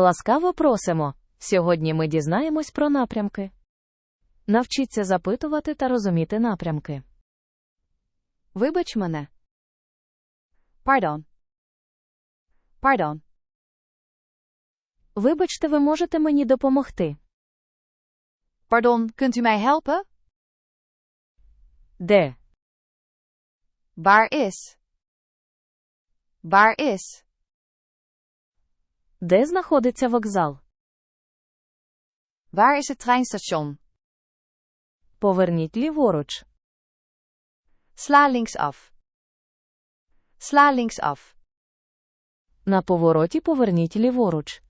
Ласкаво просимо. Сьогодні ми дізнаємось про напрямки. Навчіться запитувати та розуміти напрямки. Вибач мене. Pardon. Pardon. Вибачте, ви можете мені допомогти. Pardon, kunt u mij helpen? Де? Waar is? Waar is? Де знаходиться вокзал? Waar is het treinstation? Поверніть ліворуч. Sla linksaf. Sla linksaf. На повороті поверніть ліворуч.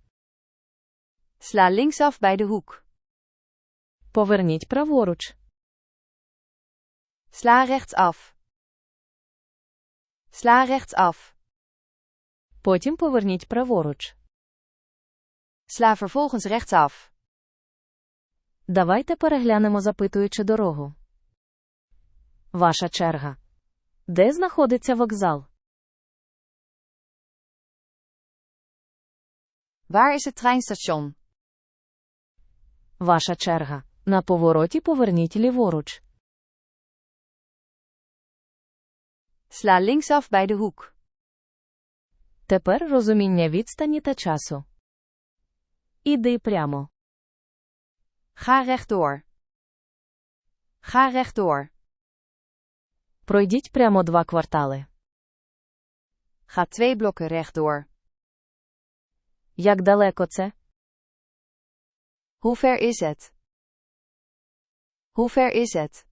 Sla linksaf bij de hoek. Поверніть праворуч. Sla rechtsaf. Sla rechtsaf. Потім поверніть праворуч. Sla vervolgens rechtsaf. Давайте переглянемо запитуючи дорогу. Ваша черга. Де знаходиться вокзал? Waar is het treinstation? Ваша черга. На повороті поверніть ліворуч. Sla linksaf bij de hoek. Тепер розуміння відстані та часу. Іди прямо. Ga rechtdoor. Ga rechtdoor. Пройдіть прямо два квартали. Ga twee blokken rechtdoor. Як далеко це? Hoe ver is het? Hoe ver is het?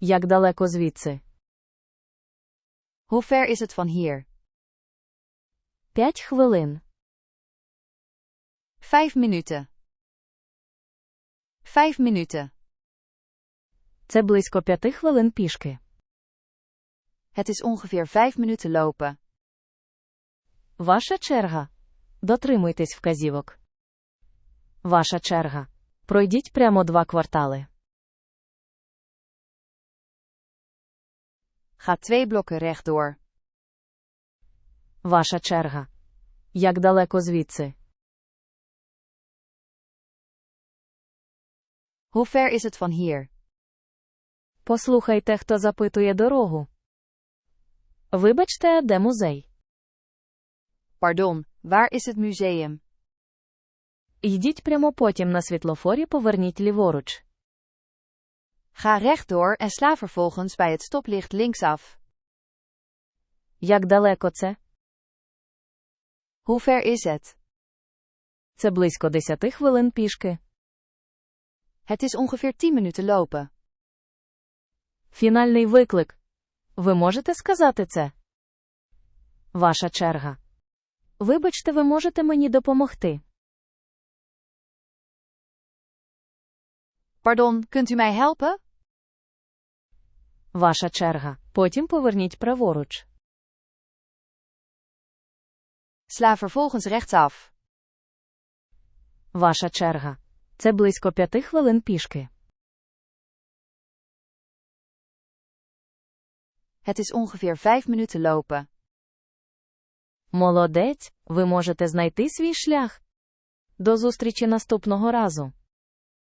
Як далеко звідси? Hoe ver is het van hier? П'ять хвилин. Vijf minuten. Vijf minuten. Це близько п'яти хвилин пішки. Het is ongeveer vijf minuten lopen. Ваша черга. Дотримуйтесь вказівок. Ваша черга. Пройдіть прямо два квартали. Ga twee blokken rechtdoor. Ваша черга. Як далеко звідси? Hoe ver is het van hier? Послухайте, хто запитує дорогу. Вибачте, де музей? Pardon, waar is het museum? Йдіть прямо потім на світлофорі поверніть ліворуч. Ga rechtdoor en sla vervolgens bij het stoplicht linksaf. Як далеко це? Hoe ver is het? Це близько 10 хвилин пішки. Het is ongeveer 10 minuten lopen. Фінальний виклик. Ви можете сказати це? Ваша черга. Вибачте, ви можете мені допомогти. Pardon, kunt u mij helpen? Ваша черга. Потім поверніть праворуч. Sla vervolgens rechtsaf. Ваша черга. Це близько 5 хвилин пішки. Het is ongeveer 5 minuten lopen. Молодець, ви можете знайти свій шлях. До зустрічі наступного разу.